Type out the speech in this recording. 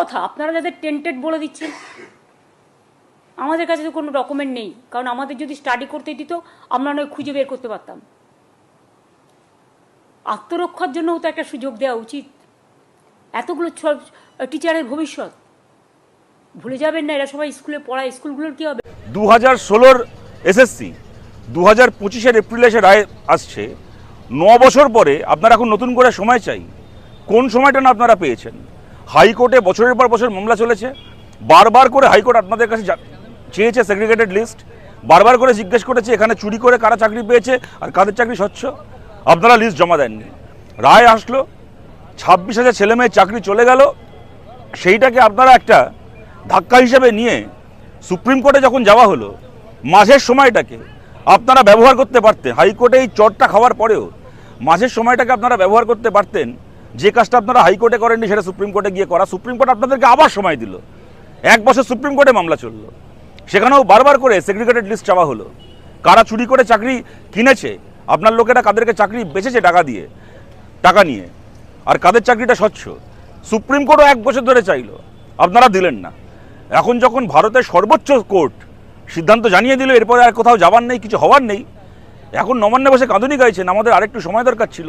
কথা? আপনারা যাদের টেন্টেড বলে দিচ্ছেন। আমাদের কাছে তো কোনো ডকুমেন্ট নেই। কারণ আমাদের যদি স্টাডি করতে দিত, আমরা নয় খুঁজে বের করতে পারতাম। আত্মরক্ষার জন্যও তো একটা সুযোগ দেওয়া উচিত। এতগুলো টিচারের ভবিষ্যৎ। ভুলে যাবেন না, এরা সবাই স্কুলে পড়ায়। স্কুলগুলোর কী হবে? দু হাজার ষোলোর এসএসসি দু হাজার পঁচিশের এপ্রিলে এসে রায় আসছে। ন বছর পরে আপনারা এখন নতুন করে সময় চাই। কোন সময়টা না আপনারা পেয়েছেন? হাইকোর্টে বছরের পর বছর মামলা চলেছে। বারবার করে হাইকোর্ট আপনাদের কাছে চেয়েছে সেগ্রিগেটেড লিস্ট বারবার করে জিজ্ঞেস করেছে, এখানে চুরি করে কারা চাকরি পেয়েছে আর কাদের চাকরি স্বচ্ছ? আপনারা লিস্ট জমা দেননি। রায় আসলো, ছাব্বিশ হাজার ছেলে মেয়ের চাকরি চলে গেল। সেইটাকে আপনারা একটা ধাক্কা হিসেবে নিয়ে সুপ্রিম কোর্টে যখন যাওয়া হলো, মাঝের সময়টাকে আপনারা ব্যবহার করতে পারতেন। হাইকোর্টে এই চটটা খাওয়ার পরেও মাঝের সময়টাকে আপনারা ব্যবহার করতে পারতেন। যে কাজটা আপনারা হাইকোর্টে করেননি সেটা সুপ্রিম কোর্টে গিয়ে করা। সুপ্রিম কোর্ট আপনাদেরকে আবার সময় দিল। এক বছর সুপ্রিম কোর্টে মামলা চলল। সেখানেও বারবার করে সেগ্রিগেটেড লিস্ট চাওয়া হলো। কারা চুরি করে চাকরি কিনেছে, আপনার লোকেরা কাদেরকে চাকরি বেচেছে টাকা দিয়ে, টাকা নিয়ে, আর কাদের চাকরিটা স্বচ্ছ? সুপ্রিম কোর্টও এক বছর ধরে চাইলো। আপনারা দিলেন না। এখন যখন ভারতের সর্বোচ্চ কোর্ট সিদ্ধান্ত জানিয়ে দিল, এরপরে আর কোথাও যাবার নেই, কিছু হওয়ার নেই, এখন নবান্নে বসে কাঁদুনি গাইছেন, আমাদের আরেকটু সময় দরকার ছিল।